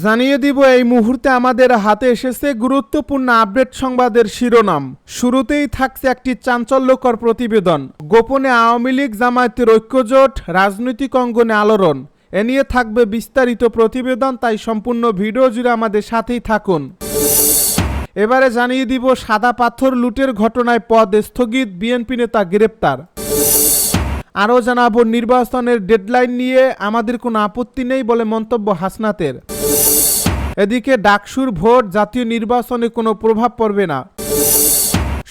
জানিয়ে দিব, এই মুহূর্তে আমাদের হাতে এসেছে গুরুত্বপূর্ণ আপডেট সংবাদের শিরোনাম। শুরুতেই থাকছে একটি চাঞ্চল্যকর প্রতিবেদন। গোপনে আওয়ামী লীগ, জামায়াতের ঐক্যজোট, রাজনৈতিক অঙ্গনে আলোড়ন। এ নিয়ে থাকবে বিস্তারিত প্রতিবেদন, তাই সম্পূর্ণ ভিডিও জুড়ে আমাদের সাথেই থাকুন। এবারে জানিয়ে দিব, সাদা পাথর লুটের ঘটনায় পদ স্থগিত বিএনপি নেতা গ্রেপ্তার। আরও জানাব, নির্বাচনের ডেডলাইন নিয়ে আমাদের কোনো আপত্তি নেই বলে মন্তব্য হাসনাতের। এদিকে ডাকসুর ভোট জাতীয় নির্বাচনে কোনো প্রভাব পড়বে না।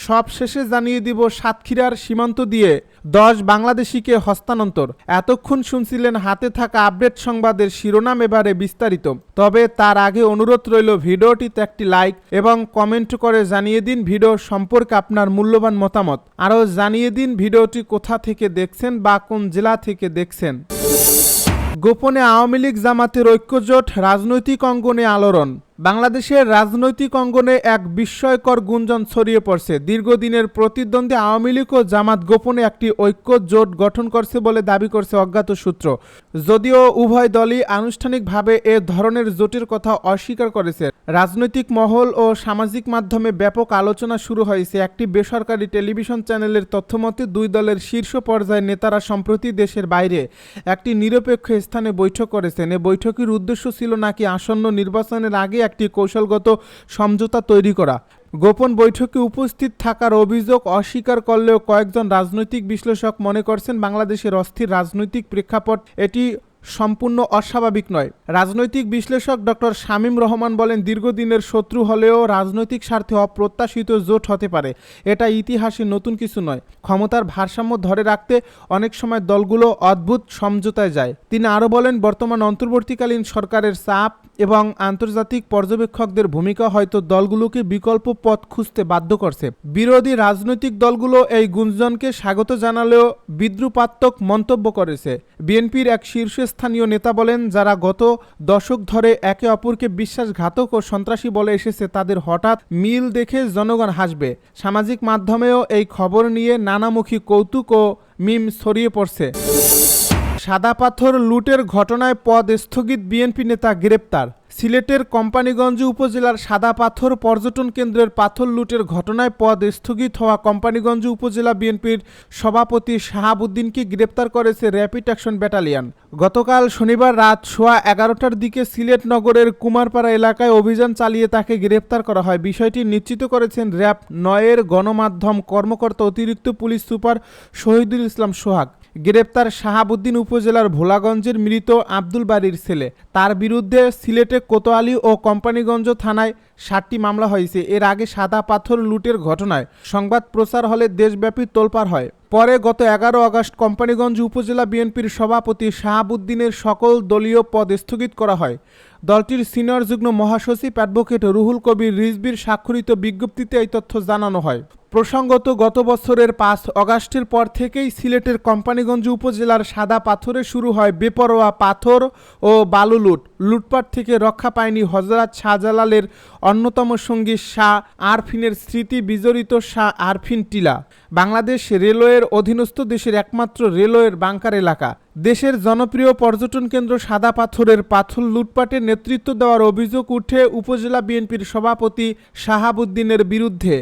সব শেষে জানিয়ে দিব সাতক্ষীরার সীমান্ত দিয়ে দশ বাংলাদেশিকে হস্তান্তর। এতক্ষণ শুনছিলেন হাতে থাকা আপডেট সংবাদের শিরোনাম এবারে বিস্তারিত। তবে তার আগে অনুরোধ রইল ভিডিওটিতে একটি লাইক এবং কমেন্ট করে জানিয়ে দিন ভিডিও সম্পর্কে আপনার মূল্যবান মতামত। আরও জানিয়ে দিন ভিডিওটি কোথা থেকে দেখছেন বা কোন জেলা থেকে দেখছেন। গোপনে আওয়ামী লীগ জামাতের ঐক্যজোট রাজনৈতিক অঙ্গনে আলোড়ন। বাংলাদেশের রাজনৈতিক অঙ্গনে এক বিস্ময়কর গুঞ্জন ছড়িয়ে পড়ছে। দীর্ঘদিনের প্রতিদ্বন্দ্বী আওয়ামী লীগ ও জামাত গোপনে একটি ঐক্য জোট গঠন করছে বলে দাবি করছে অজ্ঞাত সূত্র। যদিও উভয় দলই আনুষ্ঠানিকভাবে এ ধরনের জোটের কথা অস্বীকার করেছে। রাজনৈতিক মহল ও সামাজিক মাধ্যমে ব্যাপক আলোচনা শুরু হয়েছে। একটি বেসরকারি টেলিভিশন চ্যানেলের তথ্যমতে, দুই দলের শীর্ষ পর্যায়ের নেতারা সম্প্রতি দেশের বাইরে একটি নিরপেক্ষ স্থানে বৈঠক করেছেন। এ বৈঠকের উদ্দেশ্য ছিল নাকি আসন্ন নির্বাচনের আগে একটি কৌশলগত সমঝোতা তৈরি করা। গোপন বৈঠকে উপস্থিত থাকার অভিযোগ অস্বীকার করলেও কয়েকজন রাজনৈতিক বিশ্লেষক মনে করছেন বাংলাদেশের অস্থির রাজনৈতিক প্রেক্ষাপট এটি সম্পূর্ণ অস্বাভাবিক নয়। রাজনৈতিক বিশ্লেষক ডক্টর শামীম রহমান বলেন, দীর্ঘদিনের শত্রু হলেও রাজনৈতিক স্বার্থে অপ্রত্যাশিত জোট হতে পারে। এটা ইতিহাসে নতুন কিছু নয়। ক্ষমতার ভারসাম্য ধরে রাখতে অনেক সময় দলগুলো অদ্ভুত সমঝোতায় যায়। তিনি আরও বলেন, বর্তমান অন্তর্বর্তীকালীন সরকারের চাপ এবং আন্তর্জাতিক পর্যবেক্ষকদের ভূমিকা হয়তো দলগুলোকে বিকল্প পথ খুঁজতে বাধ্য করছে। বিরোধী রাজনৈতিক দলগুলো এই গুঞ্জনকে স্বাগত জানালেও বিদ্রুপাত্মক মন্তব্য করেছে। বিএনপির এক শীর্ষস্থানীয় নেতা বলেন, যারা গত দশক ধরে একে অপরকে বিশ্বাসঘাতক ও সন্ত্রাসী বলে এসেছে, তাদের হঠাৎ মিল দেখে জনগণ হাসবে। সামাজিক মাধ্যমেও এই খবর নিয়ে নানামুখী কৌতুক ও মিম ছড়িয়ে পড়ছে। সাদা পাথর লুটের ঘটনায় পদ স্থগিত বিএনপি নেতা গ্রেপ্তার। সিলেটের কোম্পানিগঞ্জ উপজেলার সাদা পাথর পর্যটন কেন্দ্রের পাথর লুটের ঘটনায় পদ স্থগিত হওয়া কোম্পানিগঞ্জ উপজেলা বিএনপির সভাপতি শাহাবুদ্দিনকে গ্রেপ্তার করেছে র্যাপিড অ্যাকশন ব্যাটালিয়ন। গতকাল শনিবার রাত সোয়া এগারোটার দিকে সিলেট নগরের কুমারপাড়া এলাকায় অভিযান চালিয়ে তাকে গ্রেপ্তার করা হয়। বিষয়টি নিশ্চিত করেছেন র্যাব নয়ের গণমাধ্যম কর্মকর্তা অতিরিক্ত পুলিশ সুপার শহীদুল ইসলাম সোহাগ। গ্রেপ্তার শাহাবুদ্দিন উপজেলার ভোলাগঞ্জের মৃত আব্দুল বাড়ির ছেলে। তার বিরুদ্ধে সিলেটে কোতোয়ালি ও কোম্পানিগঞ্জ থানায় ষাটটি মামলা হয়েছে। এর আগে সাদা পাথর লুটের ঘটনায় সংবাদ প্রচার হলে দেশব্যাপী তোলপাড় হয়। পরে গত এগারো আগস্ট কোম্পানিগঞ্জ উপজেলা বিএনপির সভাপতি শাহাবুদ্দিনের সকল দলীয় পদ স্থগিত করা হয়। দলটির সিনিয়র যুগ্ম মহাসচিব অ্যাডভোকেট রুহুল কবির রিজবির স্বাক্ষরিত বিজ্ঞপ্তিতে এই তথ্য জানানো হয়। প্রসঙ্গত, গত বছরের পাঁচ অগাস্টের পর থেকেই সিলেটের কোম্পানিগঞ্জ উপজেলার সাদা পাথরে শুরু হয় বেপরোয়া পাথর ও বালু লুট। লুটপাট থেকে রক্ষা পায়নি হজরত শাহজালালের অন্যতম সঙ্গী শাহ আরফিনের স্মৃতি বিজড়িত শাহ আরফিন টিলা। বাংলাদেশ রেলওয়ের অধীনস্থ দেশের একমাত্র রেলওয়ের বাংকার এলাকা। দেশের জনপ্রিয় পর্যটন কেন্দ্র সাদা পাথরের পাথর লুটপাটে নেতৃত্ব দেওয়ার অভিযোগ উঠে উপজেলা বিএনপির সভাপতি শাহাবুদ্দিনের বিরুদ্ধে।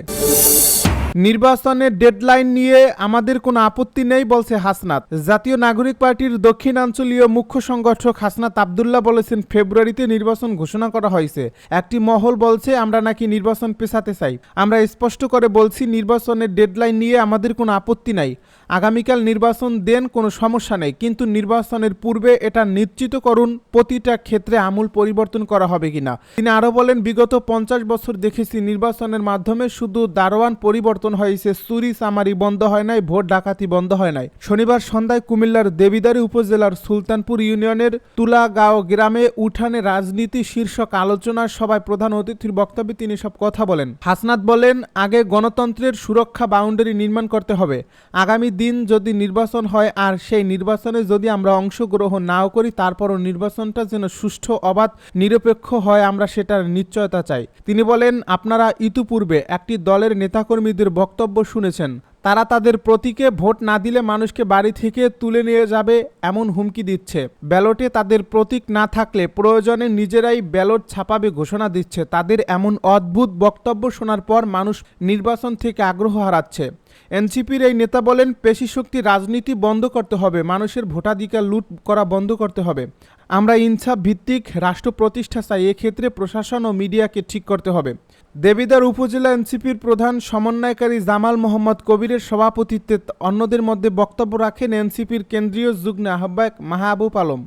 নির্বাচনের ডেডলাইন নিয়ে আমাদের কোনো আপত্তি নেই, বলছে হাসনাত। জাতীয় নাগরিক পার্টির দক্ষিণাঞ্চলীয় মুখ্য সংগঠক হাসনাত আবদুল্লাহ বলেছেন, ফেব্রুয়ারিতে নির্বাচন ঘোষণা করা হয়েছে। একটি মহল বলছে, আমরা নাকি নির্বাচন পেছাতে চাই। আমরা স্পষ্ট করে বলছি, নির্বাচনের ডেডলাইন নিয়ে আমাদের কোনো আপত্তি নাই। আগামীকাল নির্বাচন দেন কোনো সমস্যা নেই, কিন্তু নির্বাচনের পূর্বে এটা নিশ্চিত করুন প্রতিটা ক্ষেত্রে আমূল পরিবর্তন করা হবে কিনা। তিনি আরও বলেন, বিগত পঞ্চাশ বছর দেখেছি নির্বাচনের মাধ্যমে শুধু দারোয়ান পরিবর্তন হয়েছে, চুরি চামারি বন্ধ হয় নাই, ভোট ডাকাতি বন্ধ হয় নাই। শনিবার সন্ধ্যায় কুমিল্লার দেবিদারি উপজেলার সুলতানপুর ইউনিয়নের তুলাগাঁও গ্রামে উঠানে রাজনীতি শীর্ষক আলোচনা সভায় প্রধান অতিথির বক্তব্যে তিনি সব কথা বলেন। হাসনাত বলেন, আগে গণতন্ত্রের সুরক্ষা বাউন্ডারি নির্মাণ করতে হবে। আগামী দিন যদি নির্বাচন হয় আর সেই নির্বাচনে যদি আমরা অংশগ্রহণ নাও করি, তারপরও নির্বাচনটা যেন সুষ্ঠু, অবাধ, নিরপেক্ষ হয়, আমরা সেটার নিশ্চয়তা চাই। তিনি বলেন, আপনারা ইতিপূর্বে একটি দলের নেতাকর্মীদের বক্তব্য শুনেছেন। তারা তাদের প্রতীকে ভোট না দিলে মানুষকে বাড়ি থেকে তুলে নিয়ে যাবে এমন হুমকি দিচ্ছে। ব্যালটে তাদের প্রতীক না থাকলে প্রয়োজনে নিজেরাই ব্যালট ছাপাবে ঘোষণা দিচ্ছে। তাদের এমন অদ্ভুত বক্তব্য শোনার পর মানুষ নির্বাচন থেকে আগ্রহ হারাচ্ছে। এনসিপির এই নেতা বলেন পেশিশক্তি রাজনীতি বন্ধ করতে হবে, মানুষের ভোটাধিকার লুট করা বন্ধ করতে হবে। আমরা ইনসাফ ভিত্তিক রাষ্ট্র প্রতিষ্ঠা চাই, এক্ষেত্রে প্রশাসন ও মিডিয়াকে ঠিক করতে হবে। দেবিদার উপজেলা এনসিপির প্রধান সমন্বয়কারী জামাল মোহাম্মদ কবিরের সভাপতিত্বে অন্যদের মধ্যে বক্তব্য রাখেন এনসিপির কেন্দ্রীয় যুগ্ম আহ্বায়ক মাহবুব আলম।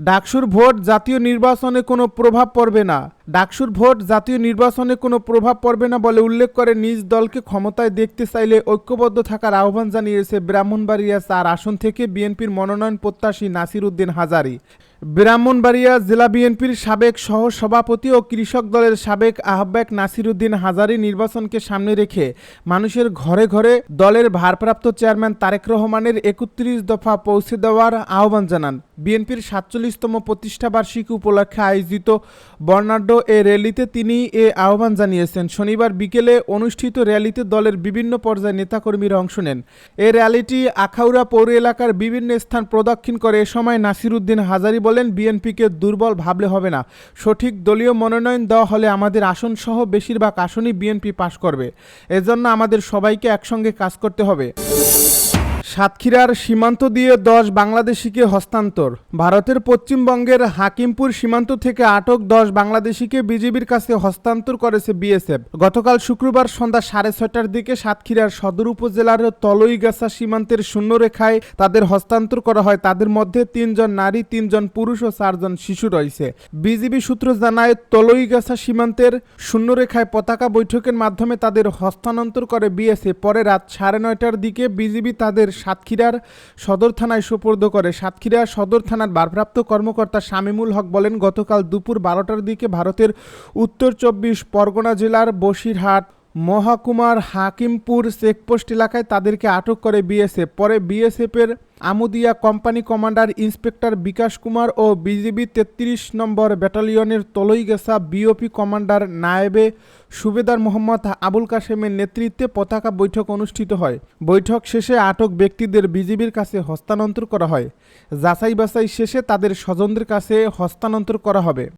ডাকসুর ভোট জাতীয় নির্বাচনে কোনো প্রভাব পড়বে না। ডাকসুর ভোট জাতীয় নির্বাচনে কোনো প্রভাব পড়বে না বলে উল্লেখ করে নিজ দলকে ক্ষমতায় দেখতে চাইলে ঐক্যবদ্ধ থাকার আহ্বান জানিয়েছে ব্রাহ্মণবাড়িয়া চার আসন থেকে বিএনপির মনোনয়ন প্রত্যাশী নাসির উদ্দিন হাজারি। ব্রাহ্মণবাড়িয়া জেলা বিএনপির সাবেক সহ সভাপতি ও কৃষক দলের সাবেক আহ্বায়ক নাসির উদ্দিন হাজারি নির্বাচনকে সামনে রেখে মানুষের ঘরে ঘরে দলের ভারপ্রাপ্ত চেয়ারম্যান তারেক রহমানের একত্রিশ দফা পৌঁছে দেওয়ার আহ্বান জানান। বিএনপির সাতচল্লিশতম প্রতিষ্ঠাবার্ষিকী উপলক্ষে আয়োজিত বর্ণাঢ্য এ র্যালিতে তিনি এ আহ্বান জানিয়েছেন। শনিবার বিকেলে অনুষ্ঠিত র্যালিতে দলের বিভিন্ন পর্যায়ে নেতাকর্মীরা অংশ নেন। এ র্যালিটি আখাউড়া পৌর এলাকার বিভিন্ন স্থান প্রদক্ষিণ করে। এ সময় নাসির উদ্দিন হাজারি বলেন, বিএনপিকে দুর্বল ভাবলে হবে না। সঠিক দলীয় মনোনয়ন দেওয়া হলে আমাদের আসন সহ বেশিরভাগ আসনই বিএনপি পাশ করবে। এজন্য আমাদের সবাইকে একসঙ্গে কাজ করতে হবে। সাতক্ষীরার সীমান্ত দিয়ে দশ বাংলাদেশিকে হস্তান্তর। ভারতের পশ্চিমবঙ্গের হাকিমপুর সীমান্ত থেকে আটক দশ বাংলাদেশিকে বিজিবির কাছে হস্তান্তর করেছে বিএসএফ। গতকাল শুক্রবার সন্ধ্যা সাড়ে ছয়টার দিকে সাতক্ষীরার সদর উপজেলার তলইগাছা সীমান্তের শূন্যরেখায় তাদের হস্তান্তর করা হয়। তাদের মধ্যে তিনজন নারী, তিনজন পুরুষ ও চারজন শিশু রয়েছে। বিজিবি সূত্র জানায়, তলইগাছা সীমান্তের শূন্যরেখায় পতাকা বৈঠকের মাধ্যমে তাদের হস্তান্তর করে বিএসএফ। পরে রাত সাড়ে নয়টার দিকে বিজিবি তাদের সাতক্ষীরার সদর থানায় সোপর্দ করে। সাতক্ষীরা সদর থানার ভারপ্রাপ্ত কর্মকর্তা শামিমুল হক বলেন, গতকাল দুপুর বারোটার দিকে ভারতের উত্তর চব্বিশ পরগনা জেলার বসিরহাট মহকুমার হাকিমপুর চেকপোস্ট এলাকায় তাদেরকে আটক করে বিএসএফ। পরে বিএসএফের Amudia company commander inspector Bikash Kumar ও বিজিবি তেত্রিশ নম্বর ব্যাটালিয়নের তলইগেসা বিওপি কমান্ডার নায়েবে সুবেদার মোহাম্মদ আবুল কাশেমের নেতৃত্বে পতাকা বৈঠক অনুষ্ঠিত হয়। বৈঠক শেষে আটক ব্যক্তিদের বিজিবির কাছে হস্তান্তর করা হয়। যাচাই বাছাই শেষে তাদের স্বজনদের কাছে হস্তান্তর করা হবে।